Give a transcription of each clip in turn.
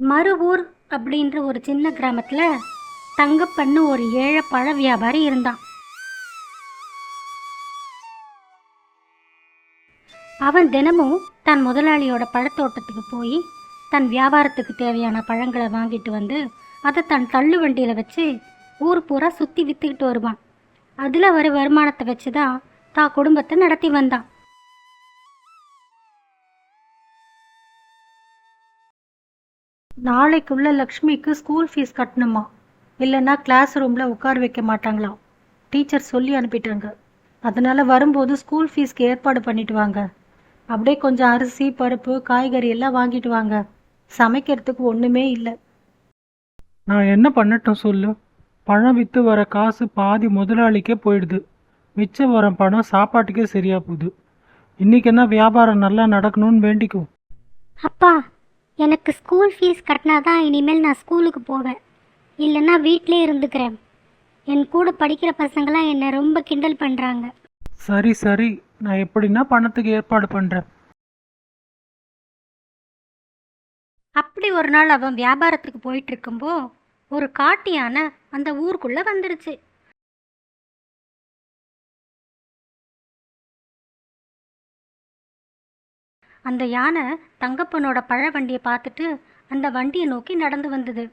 மறுவூர் அப்படின்ற ஒரு சின்ன கிராமத்தில் தங்கப்பண்ணு ஒரு ஏழை பழ வியாபாரி இருந்தான். அவன் தினமும் தன் முதலாளியோட பழத்தோட்டத்துக்கு போய் தன் வியாபாரத்துக்கு தேவையான பழங்களை வாங்கிட்டு வந்து அதை தன் தள்ளு வண்டியில் வச்சு ஊர் பூரா சுற்றி விற்றுக்கிட்டு வருவான். அதில் வர வருமானத்தை வச்சு தான் தான் குடும்பத்தை நடத்தி வந்தான். நாளைக்குள்ள லக்ஷ்மிக்கு ஸ்கூல் ஃபீஸ் கட்டணுமா? இல்லைன்னா கிளாஸ் ரூமில் உட்கார வைக்க மாட்டாங்களாம் டீச்சர் சொல்லி அனுப்பிட்டாங்க. அதனால வரும்போது ஸ்கூல் ஃபீஸ்க்கு ஏற்பாடு பண்ணிட்டு வாங்க. அப்படியே கொஞ்சம் அரிசி பருப்பு காய்கறி எல்லாம் வாங்கிட்டு வாங்க. சமைக்கிறதுக்கு ஒன்றுமே இல்லை. நான் என்ன பண்ணட்டும் சொல்லு? பழம் விற்று வர காசு பாதி முதலாளிக்கே போயிடுது. மிச்சம் வர பணம் சாப்பாட்டுக்கே சரியா போகுது. இன்னைக்கு என்ன வியாபாரம் நல்லா நடக்கணும்னு வேண்டிக்கோ. அப்பா எனக்கு ஸ்கூல் ஃபீஸ் கட்டினா தான் இனிமேல் நான் ஸ்கூலுக்கு போவேன். இல்லைன்னா வீட்டிலே இருந்துக்கிறேன். என் கூட படிக்கிற பசங்களாம் என்னை ரொம்ப கிண்டல் பண்ணுறாங்க சரி சரி. நான் எப்படின்னா பணத்துக்கு ஏற்பாடு பண்ணுறேன் அப்படி ஒரு நாள் அவன் வியாபாரத்துக்கு போயிட்டு இருக்கும்போ ஒரு காட்டு யானை அந்த ஊருக்குள்ள வந்துடுச்சு அந்த யானை தங்கப்பனோட பழ வண்டியை பார்த்துட்டு அந்த வண்டியை நோக்கி நடந்து வந்தது.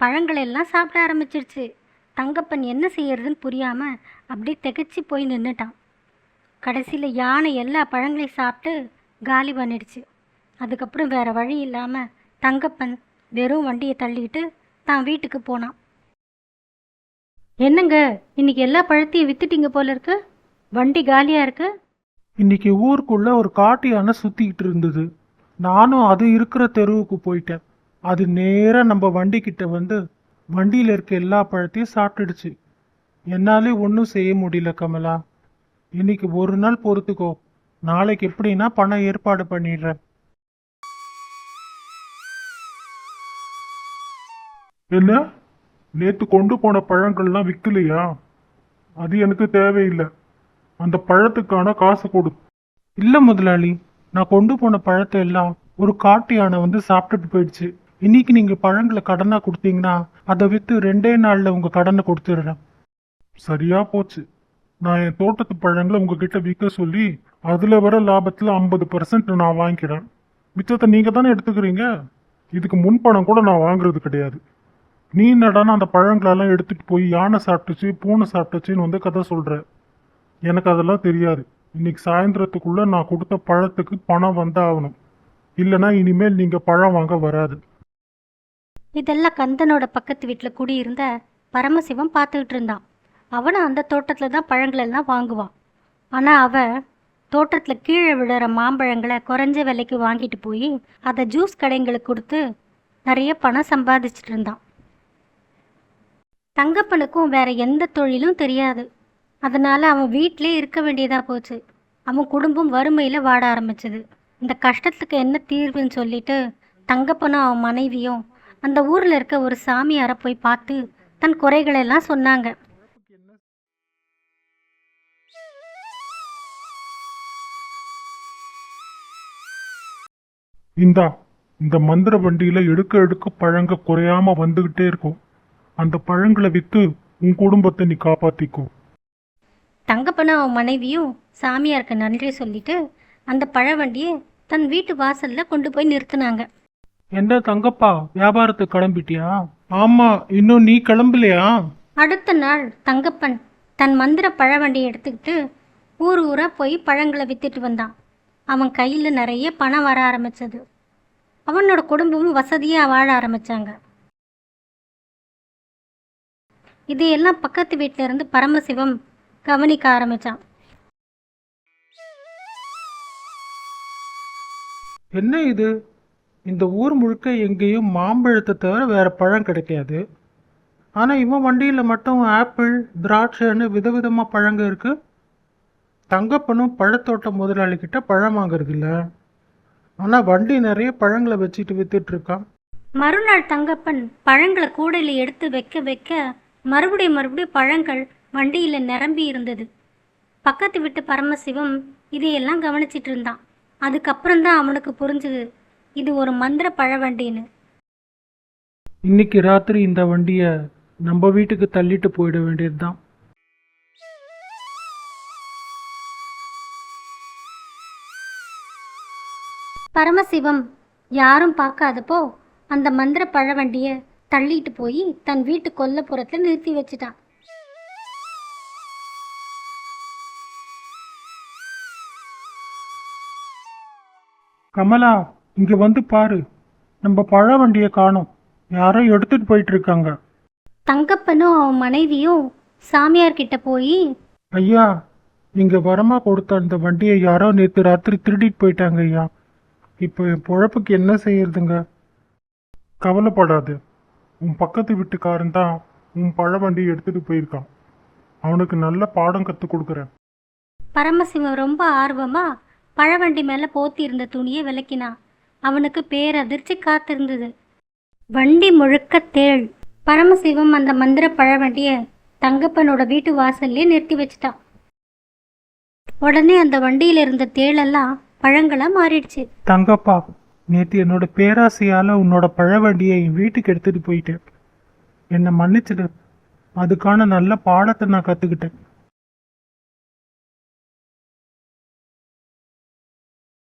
பழங்களை எல்லாம் சாப்பிட ஆரம்பிச்சிருச்சு. தங்கப்பன் என்ன செய்யறதுன்னு புரியாமல் அப்படியே திகச்சு போய் நின்றுட்டான் கடைசியில் யானை எல்லா பழங்களையும் சாப்பிட்டு காலி பண்ணிடுச்சு. அதுக்கப்புறம் வேறு வழி இல்லாமல் தங்கப்பன் வெறும் வண்டியை தள்ளிக்கிட்டு தான் வீட்டுக்கு போனான். என்னங்க இன்னைக்கு எல்லா பழத்தையும் வித்துட்டீங்க போல இருக்கு? வண்டி காலியாக இருக்குது இன்னைக்கு ஊருக்குள்ள ஒரு காட்டு யானை சுத்திக்கிட்டு இருந்தது. நானும் அது இருக்கிற தெருவுக்கு போயிட்டேன். அது நேரா நம்ம வண்டி கிட்ட வந்து வண்டியில இருக்க எல்லா பழத்தையும் சாப்பிட்டுடுச்சு. என்னாலே ஒன்றும் செய்ய முடியல கமலா. இன்னைக்கு ஒரு நாள் பொறுத்துக்கோ. நாளைக்கு எப்படின்னா பணம் ஏற்பாடு பண்ணிடுறேன். என்ன? நேத்து கொண்டு போன பழங்கள்லாம் விற்கலையா அது எனக்கு தேவையில்லை. அந்த பழத்துக்கான காசு கொடு. இல்ல முதலாளி நான் கொண்டு போன பழத்தை எல்லாம் ஒரு காட்டு யானை வந்து சாப்பிட்டுட்டு போயிடுச்சு. இன்னைக்கு நீங்க பழங்களை கடனா கொடுத்தீங்கன்னா அதை வித்து ரெண்டே நாள்ல உங்க கடனை கொடுத்துடுறேன். சரியா போச்சு. நான் என் தோட்டத்து பழங்களை உங்ககிட்ட விற்க சொல்லி அதுல வர லாபத்துல ஐம்பது பர்சன்ட் நான் வாங்கிக்கிறேன். மிச்சத்தை நீங்க தானே எடுத்துக்கிறீங்க? இதுக்கு முன்பணம் கூட நான் வாங்குறது கிடையாது. நீ என்னடான்னா அந்த பழங்களெல்லாம் எடுத்துட்டு போய் யானை சாப்பிட்டுச்சு பூனை சாப்பிட்டுச்சுன்னு வந்து கதை சொல்ற. எனக்கு அதெல்லாம் தெரியாது. இன்னைக்கு சாயந்தரத்துக்குள்ள நான் கொடுத்த பழத்துக்கு பணம் வந்தாகணும். இல்லைன்னா இனிமேல் நீங்க பழம் வாங்க வராது. இதெல்லாம் கந்தனோட பக்கத்து வீட்டில் குடியிருந்த பரமசிவம் பார்த்துக்கிட்டு இருந்தான். அவனும் அந்த தோட்டத்தில் தான் பழங்களெல்லாம் வாங்குவான். ஆனால் அவன் தோட்டத்தில் கீழே விழுற மாம்பழங்களை குறைஞ்ச விலைக்கு வாங்கிட்டு போய் அதை ஜூஸ் கடைங்களுக்கு கொடுத்து நிறைய பணம் சம்பாதிச்சிட்டு இருந்தான். தங்கப்பனுக்கும் வேற எந்த தொழிலும் தெரியாது. அதனால் அவன் வீட்டிலே இருக்க வேண்டியதாக போச்சு. அவன் குடும்பம் வறுமையில் வாட ஆரம்பிச்சது. இந்த கஷ்டத்துக்கு என்ன தீர்வுன்னு சொல்லிட்டு தங்கப்பனும் அவன் மனைவியும் அந்த ஊரில் இருக்க ஒரு சாமியாரை போய் பார்த்து தன் குறைகளெல்லாம் சொன்னாங்க. இந்தா இந்த மந்திர வண்டியில எடுக்க எடுக்க பழங்க குறையாம வந்துகிட்டே இருக்கும். அந்த பழங்களை வித்து உன் குடும்பத்தை நீ காப்பாற்றிக்கும் தங்கப்பனும் அவன் மனைவியும் சாமியாருக்கு நன்றி சொல்லிட்டு அந்த பழ வண்டியை தன் வீட்டு வாசல்ல கொண்டு போய் நிறுத்தினாங்க. என்ன தங்கப்பா வியாபாரத்துக்கு கிளம்பிட்டியா? ஆமா இன்னும் நீ கிளம்பலையா? அடுத்த நாள் தங்கப்பன் தன் மந்திர பழ வண்டியை எடுத்துக்கிட்டு ஊர் ஊரா போய் பழங்களை வித்துட்டு வந்தான். அவன் கையில் நிறைய பணம் வர ஆரம்பிச்சது. அவனோட குடும்பமும் வசதியாக வாழ ஆரம்பிச்சாங்க. இதையெல்லாம் பக்கத்து வீட்டில இருந்து பரமசிவம் கவனிக்க ஆரம்பிச்சான். என்ன இது? இந்த ஊர் முழுக்க எங்கேயும் மாம்பழத்தை தவிர வேற பழம் கிடைக்காது. ஆனா இவன் வண்டியில மட்டும் ஆப்பிள் திராட்சைன்னு விதவிதமா பழங்க இருக்கு. தங்கப்பனும் பழத்தோட்ட முதலாளி கிட்ட பழம் வாங்குறது இல்ல. ஆனா வண்டி நிறைய பழங்களை வச்சுட்டு வித்துட்டு இருக்கான். மறுநாள் தங்கப்பன் பழங்களை கூடையில் எடுத்து வைக்க வைக்க மறுபடியும் மறுபடியும் பழங்கள் வண்டியில் நிரம்பி இருந்தது. பக்கத்து வீட்டு பரமசிவம் இதையெல்லாம் கவனிச்சிட்டு இருந்தான். அதுக்கப்புறம் தான் அவனுக்கு புரிஞ்சுது இது ஒரு மந்திர பழ வண்டின்னு இன்னைக்கு ராத்திரி இந்த வண்டியை நம்ம வீட்டுக்கு தள்ளிட்டு போயிட வேண்டியதுதான். பரமசிவம் யாரும் பார்க்காதப்போ அந்த மந்திர பழ வண்டியை தள்ளிட்டு போய் தன் வீட்டு கொல்லப்புறத்தில் நிறுத்தி வச்சிட்டான். கமலா இங்க வந்து பாரு. நம்ம பழ வண்டியை காணோம். யாரோ எடுத்துட்டு போயிட்டு இருக்காங்க தங்கப்பனும் அவன் மனைவியும் சாமியார் கிட்ட போய் ஐயா நீங்க வரமா கொடுத்த அந்த வண்டியை யாரோ நேற்று ராத்திரி திருடிட்டு போயிட்டாங்க ஐயா. இப்போ என் பொழப்புக்கு என்ன செய்யறதுங்க? கவலைப்படாது. உன் பக்கத்து வீட்டுக்காரன் தான் உன் பழ வண்டியை எடுத்துட்டு போயிருக்கான். அவனுக்கு நல்ல பாடம் கற்றுக் கொடுக்குறேன். பரமசிவம் ரொம்ப ஆர்வமா பழவண்டி மேலே போத்தி இருந்த துணியை விளக்கினான் அவனுக்கு பேரதிர்ச்சி காத்திருந்தது. வண்டி முழுக்க தேள். பரமசிவம் அந்த மந்திர பழவண்டியை தங்கப்பனோட வீட்டு வாசல்லே நிறுத்தி வச்சிட்டான் உடனே அந்த வண்டியில இருந்த தேளெல்லாம் பழங்களா மாறிடுச்சு. தங்கப்பா நேற்று என்னோட பேராசையால உன்னோட பழவண்டியை என் வீட்டுக்கு எடுத்துட்டு போயிட்டேன். என்னை மன்னிச்சிடு. அதுக்கான நல்ல பாடத்தை நான் கத்துக்கிட்டேன்.